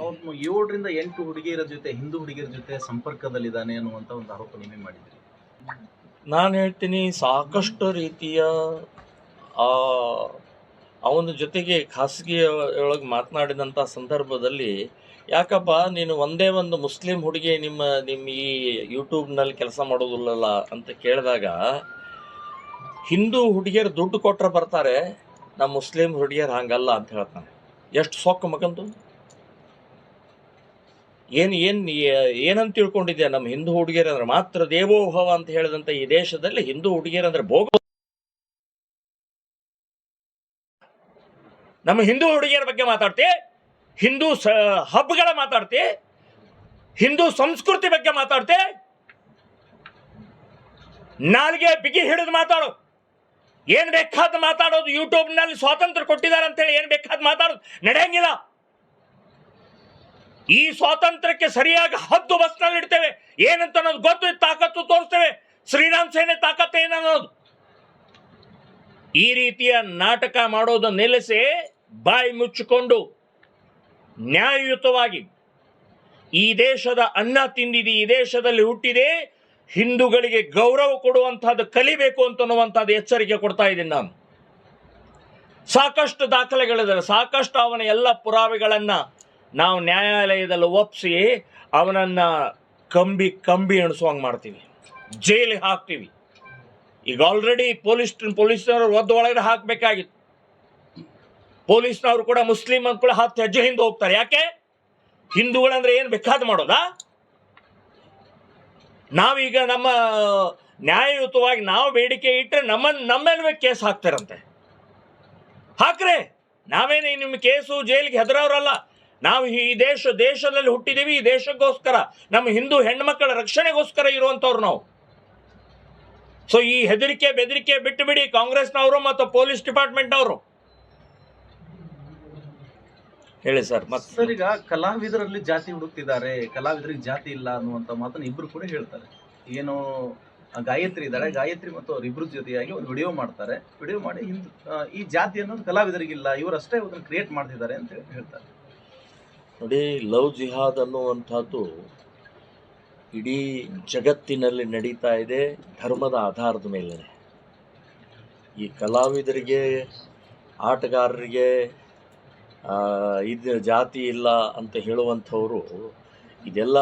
ಅವನು ಏಳರಿಂದ ಎಂಟು ಹುಡುಗಿಯರ ಜೊತೆ, ಹಿಂದೂ ಹುಡುಗಿಯರ ಜೊತೆ ಸಂಪರ್ಕದಲ್ಲಿದ್ದಾನೆ ಅನ್ನುವಂತ ಒಂದು ಆರೋಪ ನೀವೇ ಮಾಡಿದ್ರಿ. ನಾನು ಹೇಳ್ತೀನಿ, ಸಾಕಷ್ಟು ರೀತಿಯ ಅವನ ಜೊತೆಗೆ ಖಾಸಗಿ ಒಳಗೆ ಮಾತನಾಡಿದಂಥ ಸಂದರ್ಭದಲ್ಲಿ, ಯಾಕಪ್ಪ, ನೀನು ಒಂದೇ ಒಂದು ಮುಸ್ಲಿಂ ಹುಡುಗಿ ನಿಮ್ಮ ನಿಮ್ಮ ಈ ಯೂಟ್ಯೂಬ್ನಲ್ಲಿ ಕೆಲಸ ಮಾಡೋದಿಲ್ಲಲ್ಲ ಅಂತ ಕೇಳಿದಾಗ, ಹಿಂದೂ ಹುಡುಗಿಯರು ದುಡ್ಡು ಕೊಟ್ಟರೆ ಬರ್ತಾರೆ ನಮ್ಮ ಮುಸ್ಲಿಂ ಹುಡುಗಿಯರು ಹಾಗಲ್ಲ ಅಂತ ಹೇಳ್ತಾನೆ. ಎಷ್ಟು ಸೊಕ್ಕ ಮಗಂದು. ಏನು ಏನು ಏನಂತ ತಿಳ್ಕೊಂಡಿದ್ದೆ ನಮ್ಮ ಹಿಂದೂ ಹುಡುಗಿಯರಂದ್ರೆ ಮಾತ್ರ ದೇವೋಭವ ಅಂತ ಹೇಳಿದಂಥ ಈ ದೇಶದಲ್ಲಿ ಹಿಂದೂ ಹುಡುಗಿಯರಂದ್ರೆ ಭೋಗ ನಮ್ಮ ಹಿಂದೂ ಹುಡುಗಿಯರ ಬಗ್ಗೆ ಮಾತಾಡ್ತಿ? ಹಿಂದೂ ಸ, ಹಬ್ಬಗಳ ಮಾತಾಡ್ತಿ? ಹಿಂದೂ ಸಂಸ್ಕೃತಿ ಬಗ್ಗೆ ಮಾತಾಡ್ತಿ? ನಾಲ್ಗೆ ಬಿಗಿ ಹಿಡಿದು ಮಾತಾಡು. ಏನ್ ಬೇಕಾದ ಮಾತಾಡೋದು ಯೂಟ್ಯೂಬ್ನಲ್ಲಿ ಸ್ವಾತಂತ್ರ್ಯ ಕೊಟ್ಟಿದ್ದಾರೆ ಅಂತೇಳಿ ಏನ್ ಬೇಕಾದ ಮಾತಾಡೋದು? ನಡೆಯಂಗಿಲ್ಲ. ಈ ಸ್ವಾತಂತ್ರ್ಯಕ್ಕೆ ಸರಿಯಾಗಿ ಹದ್ದು ಬಸ್ನಲ್ಲಿ ಇಡ್ತೇವೆ. ಏನಂತ ಅನ್ನೋದು ಗೊತ್ತು ತಾಕತ್ತು ತೋರಿಸ್ತೇವೆ. ಶ್ರೀರಾಮ್ ಸೇನೆ ತಾಕತ್ತು ಏನನ್ನೋದು ಈ ರೀತಿಯ ನಾಟಕ ಮಾಡೋದು ನಿಲ್ಲಿಸಿ ಬಾಯಿ ಮುಚ್ಚಿಕೊಂಡು ನ್ಯಾಯಯುತವಾಗಿ ಈ ದೇಶದ ಅನ್ನ ತಿಂದಿದೆ, ಈ ದೇಶದಲ್ಲಿ ಹುಟ್ಟಿದೆ, ಹಿಂದೂಗಳಿಗೆ ಗೌರವ ಕೊಡುವಂತಹದ್ದು ಕಲಿಬೇಕು ಅಂತನ್ನುವಂಥದ್ದು ಎಚ್ಚರಿಕೆ ಕೊಡ್ತಾ ಇದ್ದೀನಿ ನಾನು. ಸಾಕಷ್ಟು ದಾಖಲೆಗಳಿದ್ದಾರೆ ಸಾಕಷ್ಟು ಅವನ ಎಲ್ಲ ಪುರಾವೆಗಳನ್ನ ನಾವು ನ್ಯಾಯಾಲಯದಲ್ಲಿ ಒಪ್ಪಿಸಿ ಅವನನ್ನ ಕಂಬಿ ಕಂಬಿ ಎಣಿಸುವಂಗೆ ಮಾಡ್ತೀವಿ. ಜೈಲಿಗೆ ಹಾಕ್ತೀವಿ. ಈಗ ಆಲ್ರೆಡಿ ಪೊಲೀಸ್ ಪೊಲೀಸ್ನವರು ಒದ್ದು ಒಳಗಡೆ ಹಾಕಬೇಕಾಗಿತ್ತು. ಪೊಲೀಸ್ನವರು ಕೂಡ ಮುಸ್ಲಿಂ ಕೂಡ ಹತ್ತು ಹೆಜ್ಜೆ ಹಿಂದೆ ಹೋಗ್ತಾರೆ. ಯಾಕೆ? ಹಿಂದೂಗಳಂದ್ರೆ ಏನು ಬೇಕಾದ ಮಾಡೋದಾ? ನಾವೀಗ ನಮ್ಮ ನ್ಯಾಯಯುತವಾಗಿ ನಾವು ಬೇಡಿಕೆ ಇಟ್ಟರೆ ನಮ್ಮ ನಮ್ಮೇಲೆ ಕೇಸ್ ಹಾಕ್ತಾರಂತೆ. ಹಾಕ್ರೆ, ನಾವೇನು ನಿಮ್ಮ ಕೇಸು ಜೈಲಿಗೆ ಹೆದರವ್ರಲ್ಲ ನಾವು ಈ ದೇಶ ದೇಶದಲ್ಲಿ ಹುಟ್ಟಿದೀವಿ, ಈ ದೇಶಕ್ಕೋಸ್ಕರ, ನಮ್ಮ ಹಿಂದೂ ಹೆಣ್ಮಕ್ಕಳ ರಕ್ಷಣೆಗೋಸ್ಕರ ಇರುವಂಥವ್ರು ನಾವು. ಸೊ ಈ ಹೆದರಿಕೆ, ಬೆದರಿಕೆ ಬಿಟ್ಟು ಬಿಡಿ ಕಾಂಗ್ರೆಸ್ನವರು ಮತ್ತು ಪೊಲೀಸ್ ಡಿಪಾರ್ಟ್ಮೆಂಟ್ನವರು. ಹೇಳಿ ಸರ್ ಮತ್ತೆ ಸರ್, ಈಗ ಕಲಾವಿದರಲ್ಲಿ ಜಾತಿ ಹುಡುಕ್ತಿದ್ದಾರೆ, ಕಲಾವಿದರಿಗೆ ಜಾತಿ ಇಲ್ಲ ಅನ್ನುವಂಥ ಮಾತನ್ನು ಇಬ್ಬರು ಕೂಡ ಹೇಳ್ತಾರೆ. ಏನು ಗಾಯತ್ರಿ ಇದ್ದಾಳೆ, ಗಾಯತ್ರಿ ಮತ್ತು ಅವರಿಬ್ರು ಜೊತೆಯಾಗಿ ಒಂದು ವಿಡಿಯೋ ಮಾಡ್ತಾರೆ. ವಿಡಿಯೋ ಮಾಡಿ ಈ ಜಾತಿ ಅನ್ನೋದು ಕಲಾವಿದರಿಗಿಲ್ಲ ಇವರಷ್ಟೇ ಅದನ್ನು ಕ್ರಿಯೇಟ್ ಮಾಡ್ತಿದ್ದಾರೆ ಅಂತ ಹೇಳಿ ಹೇಳ್ತಾರೆ. ನೋಡಿ, ಲವ್ ಜಿಹಾದ್ ಅನ್ನುವಂಥದ್ದು ಇಡೀ ಜಗತ್ತಿನಲ್ಲಿ ನಡೀತಾ ಇದೆ ಧರ್ಮದ ಆಧಾರದ ಮೇಲೆ ಈ ಕಲಾವಿದರಿಗೆ, ಆಟಗಾರರಿಗೆ ಇದು ಜಾತಿ ಇಲ್ಲ ಅಂತ ಹೇಳುವಂಥವರು ಇದೆಲ್ಲ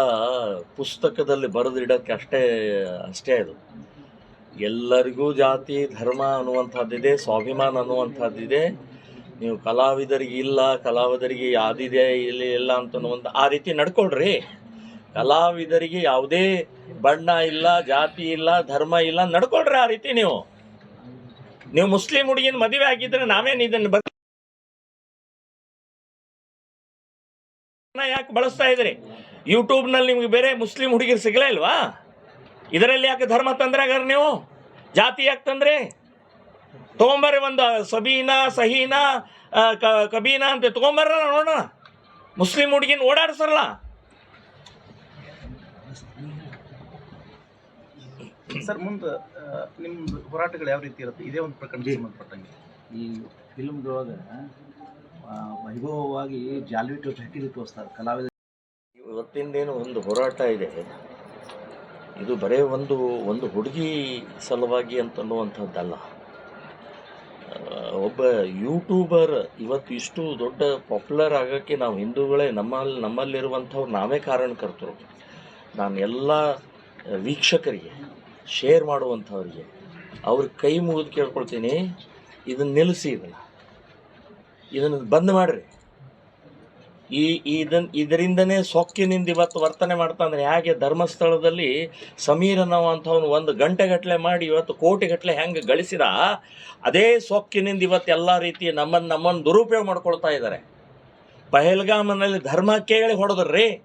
ಪುಸ್ತಕದಲ್ಲಿ ಬರೆದಿಡೋಕ್ಕೆ ಅಷ್ಟೇ ಅಷ್ಟೇ ಅದು. ಎಲ್ಲರಿಗೂ ಜಾತಿ, ಧರ್ಮ ಅನ್ನುವಂಥದ್ದಿದೆ, ಸ್ವಾಭಿಮಾನ ಅನ್ನುವಂಥದ್ದಿದೆ. ನೀವು ಕಲಾವಿದರಿಗೆ ಇಲ್ಲ, ಕಲಾವಿದರಿಗೆ ಯಾವುದಿದೆ, ಇಲ್ಲಿ ಇಲ್ಲ ಅಂತ ಒಂದು ಆ ರೀತಿ ನಡ್ಕೊಳ್ರಿ. ಕಲಾವಿದರಿಗೆ ಯಾವುದೇ ಬಣ್ಣ ಇಲ್ಲ, ಜಾತಿ ಇಲ್ಲ, ಧರ್ಮ ಇಲ್ಲ, ನಡ್ಕೊಳ್ರಿ ಆ ರೀತಿ ನೀವು. ನೀವು ಮುಸ್ಲಿಂ ಹುಡುಗಿನ ಮದುವೆ ಆಗಿದ್ರೆ ನಾವೇನು ಇದನ್ನು ಬರ್ ಯಾಕೆ ಬಳಸ್ತಾ ಇದ್ರಿ? ಯೂಟ್ಯೂಬ್ನಲ್ಲಿ ನಿಮ್ಗೆ ಬೇರೆ ಮುಸ್ಲಿಂ ಹುಡುಗಿರು ಸಿಗಲೇ ಇಲ್ವಾ? ಇದರಲ್ಲಿ ಯಾಕೆ ಧರ್ಮ ತಂದ್ರೆ ಹಾಗಾದ್ರೆ ನೀವು? ಜಾತಿ ಯಾಕೆ ತಂದ್ರೆ? ತೊಗೊಂಬರ್ರಿ ಒಂದು ಸಬೀನಾ ಸಹೀನಾ ಕಬೀನಾ ಅಂತ ತೊಗೊಂಬರ್ರ ನೋಡೋಣ. ಮುಸ್ಲಿಂ ಹುಡುಗಿನ ಓಡಾಡ್ಸಲ್ಲ ಸರ್ ಮುಂದೆ ನಿಮ್ದು ಹೋರಾಟಗಳು ಯಾವ ರೀತಿ ಇರುತ್ತೆ? ಇದೇ ಒಂದು ಪ್ರಕರಣಕ್ಕೆ ಸಂಬಂಧಪಟ್ಟಂಗೆ. ಈ ಫಿಲ್ಮ್ದೊಳಗೆ ವೈಭವವಾಗಿ ಜಾಲ್ವಿಟ್ ಹಾಕಿದ್ದು ತೋರಿಸ್ತಾರೆ ಕಲಾವಿದ. ಇವತ್ತಿಂದೇನು ಒಂದು ಹೋರಾಟ ಇದೆ. ಇದು ಬರೇ ಒಂದು ಒಂದು ಹುಡುಗಿ ಸಲುವಾಗಿ ಅಂತನ್ನುವಂಥದ್ದಲ್ಲ. ಒಬ್ಬ ಯೂಟ್ಯೂಬರ್ ಇವತ್ತು ಇಷ್ಟು ದೊಡ್ಡ ಪಾಪ್ಯುಲರ್ ಆಗೋಕ್ಕೆ ನಾವು ಹಿಂದೂಗಳೇ ನಮ್ಮಲ್ಲಿ ನಮ್ಮಲ್ಲಿರುವಂಥವ್ರು ನಾವೇ ಕಾರಣಕರ್ತರು. ನಾನು ಎಲ್ಲ ವೀಕ್ಷಕರಿಗೆ ಶೇರ್ ಮಾಡುವಂಥವ್ರಿಗೆ ಅವ್ರ ಕೈ ಮುಗಿದು ಕೇಳ್ಕೊಳ್ತೀನಿ. ಇದನ್ನು ನಿಲ್ಲಿಸಿ ಇದನ್ನು. ಇದನ್ನು ಬಂದ್ ಮಾಡಿರಿ. ಈ, ಇದನ್, ಇದರಿಂದನೇ ಸೊಕ್ಕಿನಿಂದ ಇವತ್ತು ವರ್ತನೆ ಮಾಡ್ತಾ ಅಂದ್ರೆ ಹೇಗೆ ಧರ್ಮಸ್ಥಳದಲ್ಲಿ ಸಮೀರ್ ಅನ್ನೋವಂಥವ್ನು ಒಂದು ಗಂಟೆಗಟ್ಟಲೆ ಮಾಡಿ ಇವತ್ತು ಕೋಟಿಗಟ್ಟಲೆ ಹೆಂಗೆ ಗಳಿಸಿದ, ಅದೇ ಸೊಕ್ಕಿನಿಂದ ಇವತ್ತು ಎಲ್ಲ ರೀತಿ ನಮ್ಮನ್ನು ನಮ್ಮನ್ನು ದುರುಪಯೋಗ ಮಾಡ್ಕೊಳ್ತಾ ಇದ್ದಾರೆ. ಪಹಲ್ಗಾಮನಲ್ಲಿ ಧರ್ಮ ಕೇಳಿ ಹೊಡೆದ್ರಿ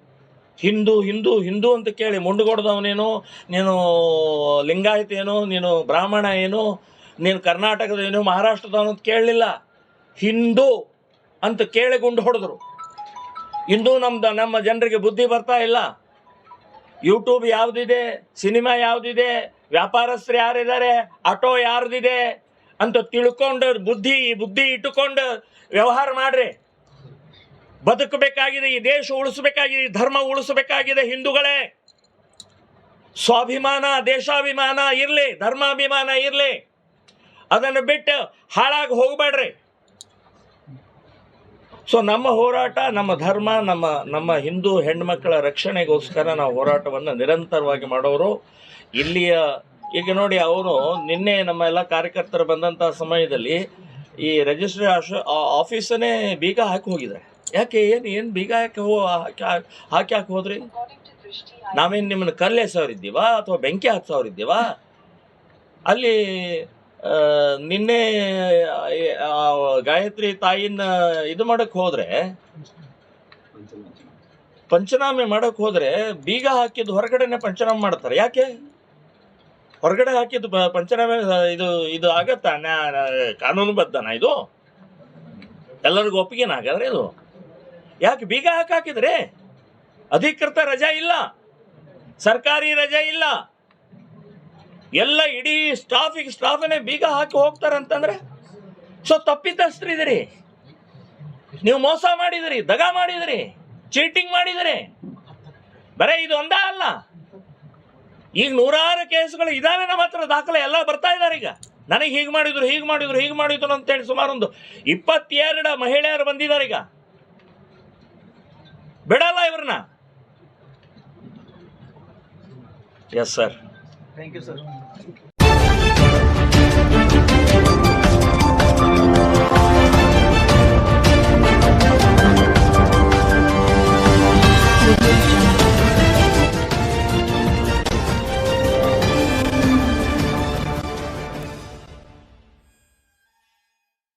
ಹಿಂದೂ ಹಿಂದೂ ಹಿಂದೂ ಅಂತ ಕೇಳಿ ಮುಂಡುಗೊಡ್ದವನೇನು, ನೀನು ಲಿಂಗಾಯತ ಏನು, ನೀನು ಬ್ರಾಹ್ಮಣ ಏನು, ನೀನು ಕರ್ನಾಟಕದ ಏನು, ಮಹಾರಾಷ್ಟ್ರದವನು ಅಂತ ಕೇಳಲಿಲ್ಲ. ಹಿಂದೂ ಅಂತ ಕೇಳಿ ಗುಂಡು ಹೊಡೆದ್ರು. ಇಂದು ನಮ್ದು, ನಮ್ಮ ಜನರಿಗೆ ಬುದ್ಧಿ ಬರ್ತಾ ಇಲ್ಲ. ಯೂಟ್ಯೂಬ್ ಯಾವುದಿದೆ, ಸಿನಿಮಾ ಯಾವುದಿದೆ, ವ್ಯಾಪಾರಸ್ಥರು ಯಾರಿದ್ದಾರೆ, ಆಟೋ ಯಾರ್ದಿದೆ ಅಂತ ತಿಳ್ಕೊಂಡು ಬುದ್ಧಿ ಬುದ್ಧಿ ಇಟ್ಟುಕೊಂಡು ವ್ಯವಹಾರ ಮಾಡ್ರಿ. ಬದುಕಬೇಕಾಗಿದೆ, ಈ ದೇಶ ಉಳಿಸಬೇಕಾಗಿದೆ, ಈ ಧರ್ಮ ಉಳಿಸಬೇಕಾಗಿದೆ ಹಿಂದೂಗಳೇ. ಸ್ವಾಭಿಮಾನ, ದೇಶಾಭಿಮಾನ ಇರಲಿ, ಧರ್ಮಾಭಿಮಾನ ಇರಲಿ. ಅದನ್ನು ಬಿಟ್ಟು ಹಾಳಾಗಿ ಹೋಗಬೇಡ್ರಿ. ಸೊ ನಮ್ಮ ಹೋರಾಟ, ನಮ್ಮ ಧರ್ಮ, ನಮ್ಮ ನಮ್ಮ ಹಿಂದೂ ಹೆಣ್ಮಕ್ಕಳ ರಕ್ಷಣೆಗೋಸ್ಕರ ನಾವು ಹೋರಾಟವನ್ನು ನಿರಂತರವಾಗಿ ಮಾಡೋರು. ಇಲ್ಲಿಯ, ಈಗ ನೋಡಿ ಅವರು ನಿನ್ನೆ ನಮ್ಮ ಎಲ್ಲ ಕಾರ್ಯಕರ್ತರು ಬಂದಂಥ ಸಮಯದಲ್ಲಿ ಈ ರಿಜಿಸ್ಟ್ರಿ ಆಫೀಸನ್ನೇ ಬೀಗ ಹಾಕಿ ಹೋಗಿದ್ದಾರೆ. ಯಾಕೆ, ಏನು ಏನು ಬೀಗ ಹಾಕಿ ಹೋ, ಹಾಕಿ ಹಾಕಿ ಹೋದ್ರಿ? ನಾವೇನು ನಿಮ್ಮನ್ನು ಕಲ್ಲು ಅಥವಾ ಬೆಂಕಿ ಹಚ್ಚೋರಿದ್ದೀವಾ ಅಲ್ಲಿ ನಿನ್ನೆ ಗಾಯತ್ರಿ ತಾಯಿನ ಇದು ಮಾಡಕ್ ಹೋದ್ರೆ, ಪಂಚನಾಮೆ ಮಾಡಕ್ ಹೋದ್ರೆ ಬೀಗ ಹಾಕಿದ್ದು ಹೊರಗಡೆನೆ ಪಂಚನಾಮ ಮಾಡ್ತಾರೆ. ಯಾಕೆ? ಹೊರಗಡೆ ಹಾಕಿದ್ದು ಪಂಚನಾಮೆ, ಇದು ಇದು ಆಗತ್ತಾ? ಕಾನೂನು ಕಾನೂನುಬದ್ಧನಾ ಇದು? ಎಲ್ಲರಿಗೂ ಒಪ್ಪಿಗೆನ ಹಾಗಾದ್ರೆ ಇದು? ಯಾಕೆ ಬೀಗ ಹಾಕಿ ಹಾಕಿದ್ರೆ? ಅಧಿಕೃತ ರಜಾ ಇಲ್ಲ. ಸರ್ಕಾರಿ ರಜೆ ಇಲ್ಲ. ಎಲ್ಲ ಇಡೀ ಸ್ಟಾಫಿಗೆ ಸ್ಟಾಫನೇ ಬೀಗ ಹಾಕಿ ಹೋಗ್ತಾರಂತಂದ್ರೆ? ಸೊ ತಪ್ಪಿತಸ್ಥರಿದಿರಿ ನೀವು ಮೋಸ ಮಾಡಿದಿರಿ ದಗ ಮಾಡಿದಿರಿ ಚೀಟಿಂಗ್ ಮಾಡಿದಿರಿ ಬರೇ ಇದು ಒಂದೇ ಅಲ್ಲ. ಈಗ ನೂರಾರು ಕೇಸ್ಗಳು ಇದಾವೆ ನಮ್ಮ ಹತ್ರ, ದಾಖಲೆ ಎಲ್ಲ ಬರ್ತಾ ಇದ್ದಾರೆ ಈಗ. ನನಗೆ ಹೀಗೆ ಮಾಡಿದ್ರು ಹೀಗೆ ಮಾಡಿದ್ರು ಹೀಗೆ ಮಾಡಿದ್ರು ಅಂತೇಳಿ ಸುಮಾರು ಒಂದು ಇಪ್ಪತ್ತೆರಡು ಮಹಿಳೆಯರು ಬಂದಿದ್ದಾರೆ ಈಗ. ಬಿಡಲ್ಲ ಇವ್ರನ್ನ? Yes sir thank you sir